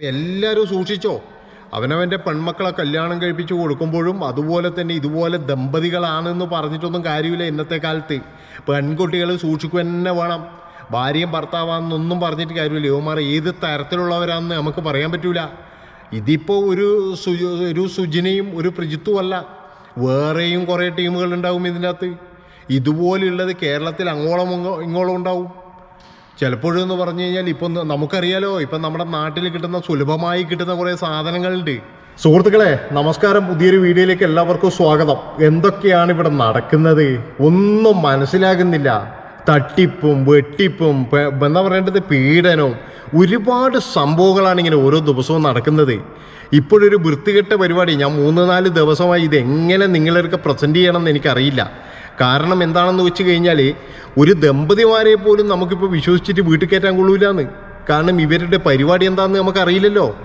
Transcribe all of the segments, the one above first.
എല്ലാവരും സൂക്ഷിച്ചോ. അവനവന്റെ പെൺമക്കളെ കല്യാണം കഴിപ്പിച്ച് കൊടുക്കുമ്പോഴും അതുപോലെ തന്നെ ഇതുപോലെ ദമ്പതികളാണെന്ന് പറഞ്ഞിട്ടൊന്നും കാര്യമില്ല ഇന്നത്തെ കാലത്ത്. പെൺകുട്ടികൾ സൂക്ഷിക്കുക തന്നെ വേണം. ഭാര്യയും ഭർത്താവാണെന്നൊന്നും പറഞ്ഞിട്ട് കാര്യമില്ല. യുവമാർ ഏത് തരത്തിലുള്ളവരാണെന്ന് നമുക്ക് പറയാൻ പറ്റൂല. ഇതിപ്പോൾ ഒരു ഒരു സുജിനയും ഒരു പ്രജിത്തുമല്ല. വേറെയും കുറേ ടീമുകൾ ഉണ്ടാവും ഇതിന്റെ അകത്ത് ഇതുപോലെയുള്ളത് കേരളത്തിൽ അങ്ങോളം ഇങ്ങോ- ഇങ്ങോളം ഉണ്ടാവും. ചിലപ്പോഴെന്ന് പറഞ്ഞു കഴിഞ്ഞാൽ ഇപ്പം നമുക്കറിയാലോ ഇപ്പം നമ്മുടെ നാട്ടിൽ കിട്ടുന്ന സുലഭമായി കിട്ടുന്ന കുറേ സാധനങ്ങളുണ്ട്. സുഹൃത്തുക്കളെ നമസ്കാരം. പുതിയൊരു വീഡിയോയിലേക്ക് എല്ലാവർക്കും സ്വാഗതം. എന്തൊക്കെയാണ് ഇവിടെ നടക്കുന്നത്? ഒന്നും മനസ്സിലാകുന്നില്ല. തട്ടിപ്പും വെട്ടിപ്പും എന്താ പറയേണ്ടത്? പീഡനവും. ഒരുപാട് സംഭവങ്ങളാണ് ഇങ്ങനെ ഓരോ ദിവസവും നടക്കുന്നത്. ഇപ്പോഴൊരു വൃത്തികെട്ട പരിപാടി. ഞാൻ മൂന്ന് നാല് ദിവസമായി ഇത് എങ്ങനെ പ്രസന്റ് പ്രസന്റ് ചെയ്യണമെന്ന് എനിക്കറിയില്ല. കാരണം എന്താണെന്ന് വെച്ച് കഴിഞ്ഞാൽ ഒരു ദമ്പതിമാരെ പോലും നമുക്കിപ്പോൾ വിശ്വസിച്ചിട്ട് വീട്ടിൽ കയറ്റാൻ കൊള്ളൂലെന്ന്. കാരണം ഇവരുടെ പരിപാടി എന്താണെന്ന് നമുക്കറിയില്ലല്ലോ.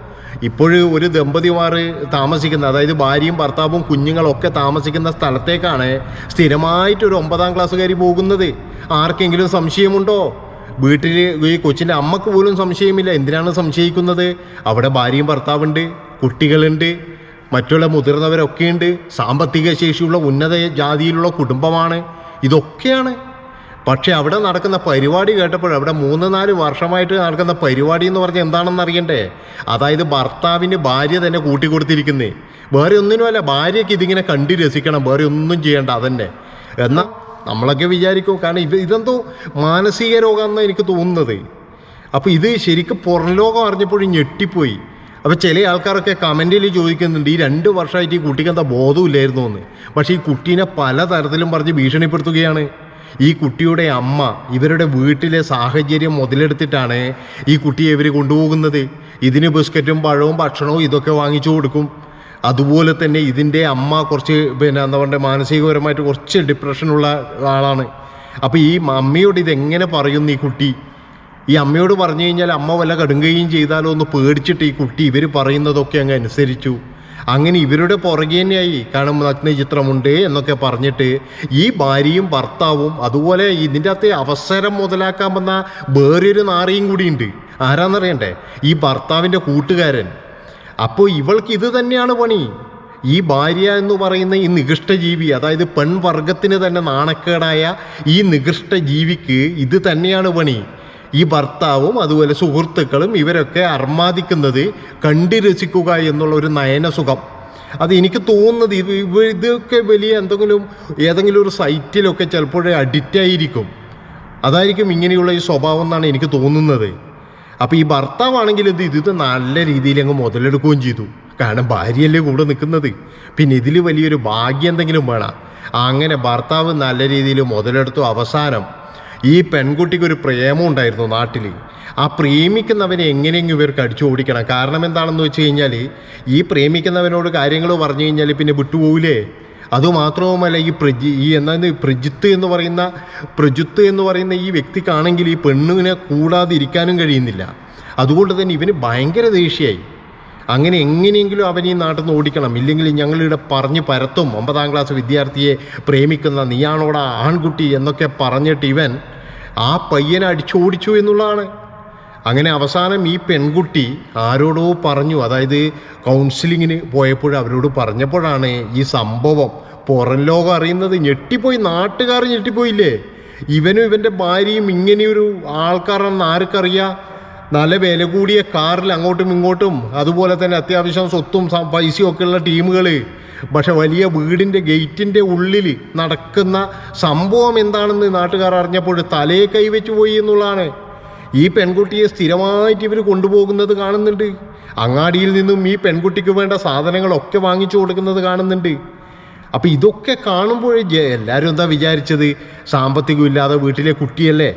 ഇപ്പോഴ് ഒരു ദമ്പതിമാർ താമസിക്കുന്ന അതായത് ഭാര്യയും ഭർത്താവും കുഞ്ഞുങ്ങളൊക്കെ താമസിക്കുന്ന സ്ഥലത്തേക്കാണ് സ്ഥിരമായിട്ട് ഒരു ഒമ്പതാം ക്ലാസ്സുകാരി പോകുന്നത്. ആർക്കെങ്കിലും സംശയമുണ്ടോ? വീട്ടിൽ ഈ കൊച്ചിന്റെ അമ്മയ്ക്ക് പോലും സംശയമില്ല. എന്തിനാണ് സംശയിക്കുന്നത്? അവിടെ ഭാര്യയും ഭർത്താവുണ്ട് കുട്ടികളുണ്ട് മറ്റുള്ള മുതിർന്നവരൊക്കെയുണ്ട്. സാമ്പത്തിക ശേഷിയുള്ള ഉന്നത ജാതിയിലുള്ള കുടുംബമാണ്. ഇതൊക്കെയാണ് പക്ഷെ അവിടെ നടക്കുന്ന പരിപാടി കേട്ടപ്പോൾ അവിടെ മൂന്ന് നാല് വർഷമായിട്ട് നടക്കുന്ന പരിപാടി എന്ന് പറഞ്ഞാൽ എന്താണെന്ന് അറിയണ്ടേ? അതായത് ഭർത്താവിന് ഭാര്യ തന്നെ കൂട്ടിക്കൊടുത്തിരിക്കുന്നേ. വേറെ ഒന്നിനുമല്ല ഭാര്യയ്ക്ക് ഇതിങ്ങനെ കണ്ടു രസിക്കണം. വേറെ ഒന്നും ചെയ്യണ്ട അതന്നെ. എന്നാൽ നമ്മളൊക്കെ വിചാരിക്കും കാരണം ഇത് ഇതെന്തോ മാനസിക രോഗമെന്നാണ് എനിക്ക് തോന്നുന്നത്. അപ്പോൾ ഇത് ശരിക്കും പുറം ലോകം അറിഞ്ഞപ്പോഴും ഞെട്ടിപ്പോയി. അപ്പോൾ ചില ആൾക്കാരൊക്കെ കമന്റിൽ ചോദിക്കുന്നുണ്ട് ഈ രണ്ട് വർഷമായിട്ട് ഈ കുട്ടിക്ക് എന്താ ബോധമില്ലായിരുന്നു എന്ന് പക്ഷേ ഈ കുട്ടീനെ പലതരത്തിലും പറഞ്ഞ് ഭീഷണിപ്പെടുത്തുകയാണ്. ഈ കുട്ടിയുടെ അമ്മ ഇവരുടെ വീട്ടിലെ സാഹചര്യം മുതലെടുത്തിട്ടാണ് ഈ കുട്ടിയെ ഇവർ കൊണ്ടുപോകുന്നത്. ഇതിന് ബിസ്ക്കറ്റും പഴവും ഭക്ഷണവും ഇതൊക്കെ വാങ്ങിച്ചു കൊടുക്കും. അതുപോലെ തന്നെ ഇതിന്റെ അമ്മ കുറച്ച് പിന്നെ എന്താ പറയുക മാനസികപരമായിട്ട് കുറച്ച് ഡിപ്രഷനുള്ള ആളാണ്. അപ്പോൾ ഈ അമ്മയോട് ഇതെങ്ങനെ പറയുന്നു ഈ കുട്ടി? ഈ അമ്മയോട് പറഞ്ഞു കഴിഞ്ഞാൽ അമ്മ വല്ല കടുങ്കയും ചെയ്താലോ ഒന്ന് പേടിച്ചിട്ട് ഈ കുട്ടി ഇവർ പറയുന്നതൊക്കെ അങ്ങ് അനുസരിച്ചു. അങ്ങനെ ഇവരുടെ പുറകെ തന്നെയായി കാരണം നഗ്നചിത്രമുണ്ട് എന്നൊക്കെ പറഞ്ഞിട്ട് ഈ ഭാര്യയും ഭർത്താവും അതുപോലെ ഇതിന്റെ അകത്ത് അവസരം മുതലാക്കാൻ വന്ന വേറൊരു നാറിയും കൂടിയുണ്ട് ആരാന്നറിയണ്ടേ? ഈ ഭർത്താവിന്റെ കൂട്ടുകാരൻ. അപ്പോൾ ഇവൾക്ക് ഇത് തന്നെയാണ് പണി. ഈ ഭാര്യ എന്ന് പറയുന്ന ഈ നികൃഷ്ട ജീവി അതായത് പെൺവർഗത്തിന് തന്നെ നാണക്കേടായ ഈ നികൃഷ്ട ജീവിക്ക് ഇത് തന്നെയാണ് പണി. ഈ ഭർത്താവും അതുപോലെ സുഹൃത്തുക്കളും ഇവരൊക്കെ അർമാദിക്കുന്നത് കണ്ടു രസിക്കുക എന്നുള്ള ഒരു നയനസുഖം. അത് എനിക്ക് തോന്നുന്നത് ഇത് ഇതൊക്കെ വലിയ എന്തെങ്കിലും ഏതെങ്കിലും ഒരു സൈറ്റിലൊക്കെ ചിലപ്പോഴേ അഡിക്റ്റായിരിക്കും അതായിരിക്കും ഇങ്ങനെയുള്ള ഈ സ്വഭാവം എന്നാണ് എനിക്ക് തോന്നുന്നത്. അപ്പോൾ ഈ ഭർത്താവാണെങ്കിൽ ഇത് ഇത് നല്ല രീതിയിൽ അങ്ങ് മുതലെടുക്കുകയും ചെയ്തു. കാരണം ഭാര്യയല്ലേ കൂടെ നിൽക്കുന്നത്. പിന്നെ ഇതിൽ വലിയൊരു ഭാഗ്യം എന്തെങ്കിലും വേണം. അങ്ങനെ ഭർത്താവ് നല്ല രീതിയിൽ മുതലെടുത്തു അവസാനം. ഈ പെൺകുട്ടിക്ക് ഒരു പ്രേമം ഉണ്ടായിരുന്നു നാട്ടിൽ. ആ പ്രേമിക്കുന്നവനെ എങ്ങനെയെങ്കിലും ഇവർക്ക് അടിച്ചു ഓടിക്കണം. കാരണം എന്താണെന്ന് വെച്ച് കഴിഞ്ഞാൽ ഈ പ്രേമിക്കുന്നവനോട് കാര്യങ്ങൾ പറഞ്ഞു കഴിഞ്ഞാൽ പിന്നെ വിട്ടുപോകില്ലേ അതുമാത്രവുമല്ല ഈ പ്രജി ഈ എന്താണ് പ്രജിത്ത് എന്ന് പറയുന്ന പ്രജിത്ത് എന്ന് പറയുന്ന ഈ വ്യക്തിക്കാണെങ്കിൽ ഈ പെണ്ണിനെ കൂടാതിരിക്കാനും കഴിയുന്നില്ല. അതുകൊണ്ട് തന്നെ ഇവന് ഭയങ്കര ദേഷ്യമായി. അങ്ങനെ എങ്ങനെയെങ്കിലും അവൻ ഈ നാട്ടിൽ നിന്ന് ഓടിക്കണം. ഇല്ലെങ്കിൽ ഞങ്ങളിവിടെ പറഞ്ഞ് പരത്തും. ഒമ്പതാം ക്ലാസ് വിദ്യാർത്ഥിയെ പ്രേമിക്കുന്ന നീയാണോടാ ആൺകുട്ടി എന്നൊക്കെ പറഞ്ഞിട്ട് ഇവൻ ആ പയ്യനെ അടിച്ചോടിച്ചു എന്നുള്ളതാണ്. അങ്ങനെ അവസാനം ഈ പെൺകുട്ടി ആരോടോ പറഞ്ഞു. അതായത് കൗൺസിലിങ്ങിന് പോയപ്പോൾ അവരോട് പറഞ്ഞപ്പോഴാണ് ഈ സംഭവം പുറം ലോകം അറിയുന്നത്. ഞെട്ടിപ്പോയി. നാട്ടുകാർ ഞെട്ടിപ്പോയില്ലേ? ഇവനും ഇവന്റെ ഭാര്യയും ഇങ്ങനെയൊരു ആൾക്കാരാണെന്ന് ആർക്കറിയാം? നല്ല വില കൂടിയ കാറിൽ അങ്ങോട്ടും ഇങ്ങോട്ടും അതുപോലെ തന്നെ അത്യാവശ്യം സ്വത്തും പൈസയും ഒക്കെ ഉള്ള ടീമുകൾ. പക്ഷെ വലിയ വീടിന്റെ ഗേറ്റിന്റെ ഉള്ളിൽ നടക്കുന്ന സംഭവം എന്താണെന്ന് നാട്ടുകാർ അറിഞ്ഞപ്പോൾ തലയെ കൈവച്ചു പോയി എന്നുള്ളതാണ്. ഈ പെൺകുട്ടിയെ സ്ഥിരമായിട്ട് ഇവർ കൊണ്ടുപോകുന്നത് കാണുന്നുണ്ട്. അങ്ങാടിയിൽ നിന്നും ഈ പെൺകുട്ടിക്ക് വേണ്ട സാധനങ്ങളൊക്കെ വാങ്ങിച്ചു കൊടുക്കുന്നത് കാണുന്നുണ്ട്. അപ്പോൾ ഇതൊക്കെ കാണുമ്പോഴേ എല്ലാവരും എന്താ വിചാരിച്ചത്? സാമ്പത്തികമില്ലാതെ വീട്ടിലെ കുട്ടിയല്ലേ?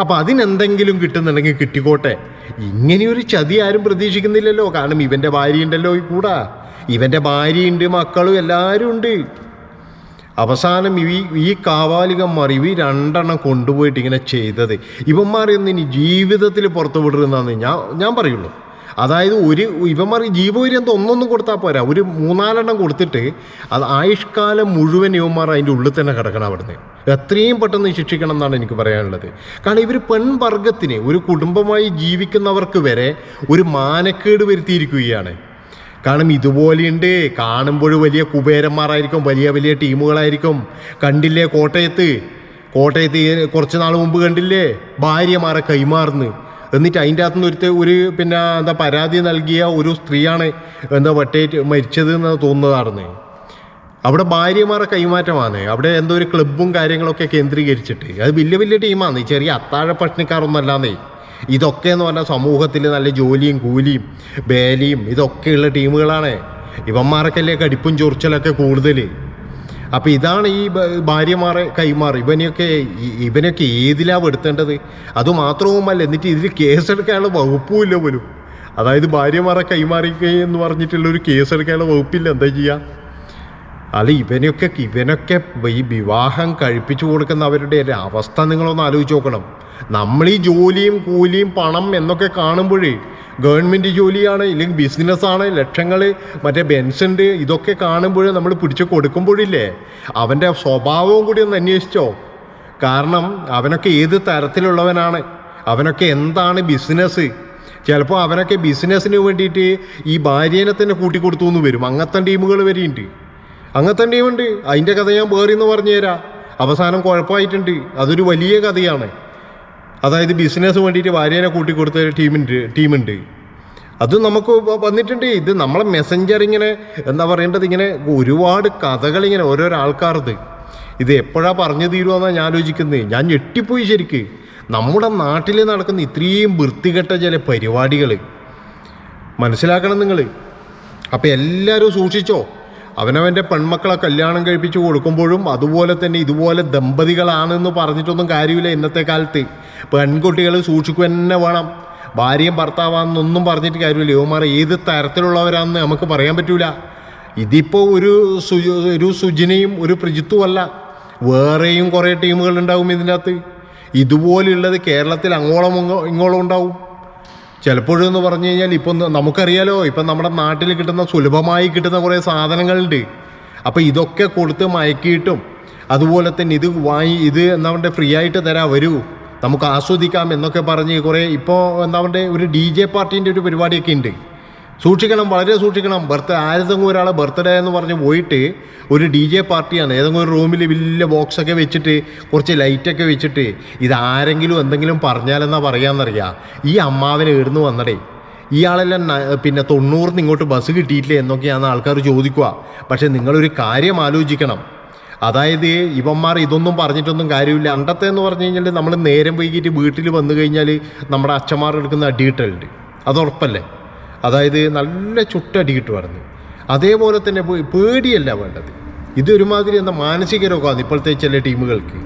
അപ്പോൾ അതിനെന്തെങ്കിലും കിട്ടുന്നുണ്ടെങ്കിൽ കിട്ടിക്കോട്ടെ. ഇങ്ങനെയൊരു ചതി ആരും പ്രതീക്ഷിക്കുന്നില്ലല്ലോ. കാരണം ഇവന്റെ ഭാര്യയുണ്ടല്ലോ ഈ കൂടാ. ഇവന്റെ ഭാര്യയുണ്ട് മക്കളും എല്ലാവരും ഉണ്ട്. അവസാനം ഈ ഈ കാവാലികന്മാർ ഇവ രണ്ടെണ്ണം കൊണ്ടുപോയിട്ട് ഇങ്ങനെ ചെയ്തത്. ഇവന്മാരെയൊന്നും ഇനി ജീവിതത്തിൽ പുറത്തു വിടരുതെന്നാണ് ഞാൻ ഞാൻ പറയുള്ളൂ. അതായത് ഒരു ഇവന്മാർ ജീവപര്യന്തം ഒന്നൊന്നും കൊടുത്താൽ പോരാ. ഒരു മൂന്നാലെണ്ണം കൊടുത്തിട്ട് അത് ആയുഷ്കാലം മുഴുവൻ ഇവന്മാർ അതിന്റെ ഉള്ളിൽ തന്നെ കിടക്കണം അവിടുന്ന്. എത്രയും പെട്ടെന്ന് ശിക്ഷിക്കണം എന്നാണ് എനിക്ക് പറയാനുള്ളത്. കാരണം ഇവർ പെൺവർഗത്തിന് ഒരു കുടുംബമായി ജീവിക്കുന്നവർക്ക് വരെ ഒരു മാനക്കേട് വരുത്തിയിരിക്കുകയാണ്. കാരണം ഇതുപോലെയുണ്ട്. കാണുമ്പോൾ വലിയ കുബേരന്മാരായിരിക്കും വലിയ വലിയ ടീമുകളായിരിക്കും. കണ്ടില്ലേ കോട്ടയത്ത്? കോട്ടയത്ത് കുറച്ച് നാൾ മുമ്പ് കണ്ടില്ലേ? ഭാര്യമാരെ കൈമാറുന്നു എന്നിട്ട് അതിന്റെ അകത്തുനിന്ന് ഒരുത്തെ ഒരു പിന്നെ എന്താ പരാതി നൽകിയ ഒരു സ്ത്രീയാണ് എന്താ വട്ടേറ്റ് മരിച്ചത് എന്ന് തോന്നുന്നതാണെന്ന്. അവിടെ ഭാര്യമാരെ കൈമാറ്റമാണ്. അവിടെ എന്തോ ഒരു ക്ലബും കാര്യങ്ങളൊക്കെ കേന്ദ്രീകരിച്ചിട്ട്. അത് വലിയ വലിയ ടീമാണ്. ചെറിയ അത്താഴ പ്രശ്നക്കാരൊന്നല്ലാന്നേ ഇതൊക്കെ എന്ന് പറഞ്ഞാൽ സമൂഹത്തിൽ നല്ല ജോലിയും കൂലിയും വേലയും ഇതൊക്കെയുള്ള ടീമുകളാണ്. ഇവന്മാർക്കല്ലേ കടിപ്പും ചൊറിച്ചലൊക്കെ കൂടുതൽ അപ്പം ഇതാണ് ഈ ഭാര്യമാരെ കൈമാറി. ഇവനെയൊക്കെ ഇവനൊക്കെ ഏതിലാ പെടുത്തേണ്ടത് അതുമാത്രവുമല്ല എന്നിട്ട് ഇതിൽ കേസെടുക്കാനുള്ള വകുപ്പുമില്ല പോലും. അതായത് ഭാര്യമാരെ കൈമാറിക്കുക എന്ന് പറഞ്ഞിട്ടുള്ള ഒരു കേസെടുക്കാനുള്ള വകുപ്പില്ല. എന്താ ചെയ്യുക അല്ല ഇവനൊക്കെ ഇവനൊക്കെ ഈ വിവാഹം കഴിപ്പിച്ചു കൊടുക്കുന്നവരുടെ ഒരു അവസ്ഥ നിങ്ങളൊന്ന് ആലോചിച്ച് നോക്കണം. നമ്മൾ ഈ ജോലിയും കൂലിയും പണം എന്നൊക്കെ കാണുമ്പോഴേ ഗവൺമെന്റ് ജോലിയാണ് ഇല്ലെങ്കിൽ ബിസിനസ്സാണ് ലക്ഷങ്ങൾ മറ്റേ ബെൻസുണ്ട് ഇതൊക്കെ കാണുമ്പോൾ നമ്മൾ പിടിച്ച് കൊടുക്കുമ്പോഴില്ലേ അവന്റെ സ്വഭാവവും കൂടി ഒന്ന് അന്വേഷിച്ചോ. കാരണം അവനൊക്കെ ഏത് തരത്തിലുള്ളവനാണ് അവനൊക്കെ എന്താണ് ബിസിനസ് ചിലപ്പോൾ അവനൊക്കെ ബിസിനസ്സിന് വേണ്ടിയിട്ട് ഈ ഭാര്യേനെ തന്നെ കൂട്ടിക്കൊടുത്തു എന്ന് വരും. അങ്ങനത്തെ ടീമുകൾ വരെയുണ്ട്. അങ്ങനത്തെ ടീമുണ്ട്. അതിന്റെ കഥ ഞാൻ വേറെന്ന് പറഞ്ഞു തരാം അവസാനം കുഴപ്പമായിട്ടുണ്ട്. അതൊരു വലിയ കഥയാണ്. അതായത് ബിസിനസ് വേണ്ടിയിട്ട് ഭാര്യേനെ കൂട്ടിക്കൊടുത്ത ടീമുണ്ട് ടീമുണ്ട് അത് നമുക്ക് വന്നിട്ടുണ്ട്. ഇത് നമ്മളെ മെസ്സഞ്ചർ ഇങ്ങനെ എന്താ പറയേണ്ടത്? ഇങ്ങനെ ഒരുപാട് കഥകൾ ഇങ്ങനെ ഓരോരോ ആൾക്കാർത് ഇത് എപ്പോഴാണ് പറഞ്ഞു തീരുമെന്നാണ് ഞാൻ ആലോചിക്കുന്നത് ഞാൻ ഞെട്ടിപ്പോയി ശരിക്ക്. നമ്മുടെ നാട്ടിൽ നടക്കുന്ന ഇത്രയും വൃത്തികെട്ട ചില പരിപാടികൾ മനസ്സിലാക്കണം നിങ്ങൾ അപ്പോൾ എല്ലാവരും സൂക്ഷിച്ചോ? അവനവന്റെ പെൺമക്കളെ കല്യാണം കഴിപ്പിച്ച് കൊടുക്കുമ്പോഴും അതുപോലെ തന്നെ ഇതുപോലെ ദമ്പതികളാണെന്ന് പറഞ്ഞിട്ടൊന്നും കാര്യമില്ല ഇന്നത്തെ കാലത്ത്. പെൺകുട്ടികൾ സൂക്ഷിക്കുക തന്നെ വേണം. ഭാര്യയും ഭർത്താവാണെന്നൊന്നും പറഞ്ഞിട്ട് കാര്യമില്ല. യുവമാർ ഏത് തരത്തിലുള്ളവരാണെന്ന് നമുക്ക് പറയാൻ പറ്റൂല. ഇതിപ്പോൾ ഒരു സു ഒരു സുജിനയും ഒരു പ്രജിത്തുമല്ല. വേറെയും കുറേ ടീമുകൾ ഉണ്ടാവും ഇതിന്റെ അകത്ത് ഇതുപോലുള്ളത് കേരളത്തിൽ അങ്ങോളം ഇങ്ങോ- ഇങ്ങോളം ഉണ്ടാവും. ചിലപ്പോഴെന്ന് പറഞ്ഞു കഴിഞ്ഞാൽ ഇപ്പം നമുക്കറിയാലോ ഇപ്പം നമ്മുടെ നാട്ടിൽ കിട്ടുന്ന സുലഭമായി കിട്ടുന്ന കുറേ സാധനങ്ങളുണ്ട്. അപ്പോൾ ഇതൊക്കെ കൊടുത്ത് മയക്കിയിട്ടും അതുപോലെ തന്നെ ഇത് വാങ്ങി ഇത് എന്താ പറയുക ഫ്രീ ആയിട്ട് തരാം വരൂ. നമുക്ക് ആസ്വദിക്കാം എന്നൊക്കെ പറഞ്ഞ് കുറേ ഇപ്പോൾ എന്താ പറയുക ഒരു ഡി ജെ പാർട്ടീന്റെ ഒരു പരിപാടിയൊക്കെ ഉണ്ട്. സൂക്ഷിക്കണം വളരെ സൂക്ഷിക്കണം. ബർത്ത് ആരെങ്കിലും ഒരാളെ ബർത്ത്ഡേ എന്ന് പറഞ്ഞ് പോയിട്ട് ഒരു ഡി ജെ പാർട്ടിയാണ്. ഏതെങ്കിലും ഒരു റൂമിൽ വലിയ ബോക്സൊക്കെ വെച്ചിട്ട് കുറച്ച് ലൈറ്റൊക്കെ വെച്ചിട്ട് ഇതാരെങ്കിലും എന്തെങ്കിലും പറഞ്ഞാലെന്നാ പറയാമെന്നറിയാം ഈ അമ്മാവനെ എഴുന്നു വന്നടേ? ഇയാളെല്ലാം പിന്നെ തൊണ്ണൂറിന് ഇങ്ങോട്ട് ബസ് കിട്ടിയിട്ടില്ല എന്നൊക്കെയാണ് ആൾക്കാർ ചോദിക്കുക. പക്ഷേ നിങ്ങളൊരു കാര്യം ആലോചിക്കണം. അതായത് ഇവന്മാർ ഇതൊന്നും പറഞ്ഞിട്ടൊന്നും കാര്യമില്ല. അണ്ടത്തെ എന്ന് പറഞ്ഞു കഴിഞ്ഞാൽ നമ്മൾ നേരം വൈകിട്ട് വീട്ടിൽ വന്നു കഴിഞ്ഞാൽ നമ്മുടെ അച്ഛന്മാർ എടുക്കുന്ന അടിയിട്ടലുണ്ട്. അത് ഉറപ്പല്ലേ? അതായത് നല്ല ചുട്ടടി കിട്ടുമായിരുന്നു. അതേപോലെ തന്നെ പേടിയല്ല വേണ്ടത്. ഇതൊരുമാതിരി എന്താ മാനസിക രോഗമാണ് ഇപ്പോഴത്തെ ചില ടീമുകൾക്ക്.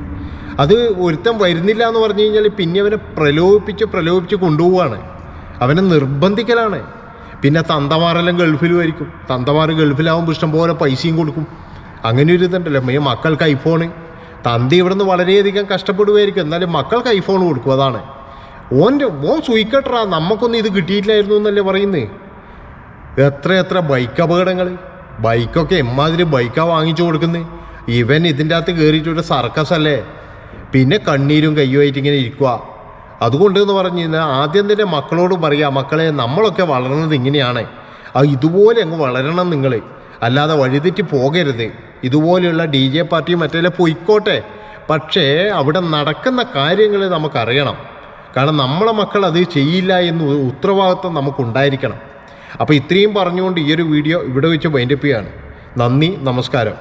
അത് ഒരുത്തം വരുന്നില്ല എന്ന് പറഞ്ഞു കഴിഞ്ഞാൽ പിന്നെ അവനെ പ്രലോഭിപ്പിച്ച് പ്രലോഭിപ്പിച്ച് കൊണ്ടുപോവാണ് അവനെ നിർബന്ധിക്കലാണ്. പിന്നെ തന്തമാരെല്ലാം ഗൾഫിലും ആയിരിക്കും തന്തമാർ ഗൾഫിലാവുമ്പോൾ ഇഷ്ടംപോലെ പൈസയും കൊടുക്കും. അങ്ങനെ ഒരു ഇതുണ്ടല്ലോ. ഈ മക്കൾക്ക് ഐഫോണ്. തന്തി ഇവിടുന്ന് വളരെയധികം കഷ്ടപ്പെടുമായിരിക്കും എന്നാലും മക്കൾക്ക് ഐഫോൺ കൊടുക്കും. അതാണ്. ഓന്റെ ഓൻ സൂയിക്കട്ടറാ നമുക്കൊന്നും ഇത് കിട്ടിയിട്ടില്ലായിരുന്നു എന്നല്ലേ പറയുന്നത് എത്ര എത്ര ബൈക്ക് അപകടങ്ങൾ ബൈക്കൊക്കെ എമ്മാതിരി ബൈക്കാണ് വാങ്ങിച്ചു കൊടുക്കുന്നത് ഇവൻ ഇതിന്റെ അകത്ത് കയറിയിട്ട് ഒരു സർക്കസ് അല്ലേ? പിന്നെ കണ്ണീരും കയ്യുമായിട്ട് ഇങ്ങനെ ഇരിക്കുക അതുകൊണ്ട് എന്ന് പറഞ്ഞു കഴിഞ്ഞാൽ ആദ്യം തന്നെ മക്കളോട് പറയുക മക്കളെ നമ്മളൊക്കെ വളർന്നത് ഇങ്ങനെയാണ്. ആ ഇതുപോലെ അങ്ങ് വളരണം നിങ്ങൾ അല്ലാതെ വഴിതെറ്റി പോകരുത്. ഇതുപോലെയുള്ള ഡി ജെ പാർട്ടിയും മറ്റേ പൊയ്ക്കോട്ടെ. പക്ഷേ അവിടെ നടക്കുന്ന കാര്യങ്ങൾ നമുക്കറിയണം. കാരണം നമ്മളെ മക്കൾ അത് ചെയ്യില്ല എന്ന് ഉത്തരവാദിത്വം നമുക്കുണ്ടായിരിക്കണം. അപ്പോൾ ഇത്രയും പറഞ്ഞുകൊണ്ട് ഈ ഒരു വീഡിയോ ഇവിടെ വെച്ച് വൈൻഡപ്പ് ചെയ്യാണ്. നന്ദി നമസ്കാരം.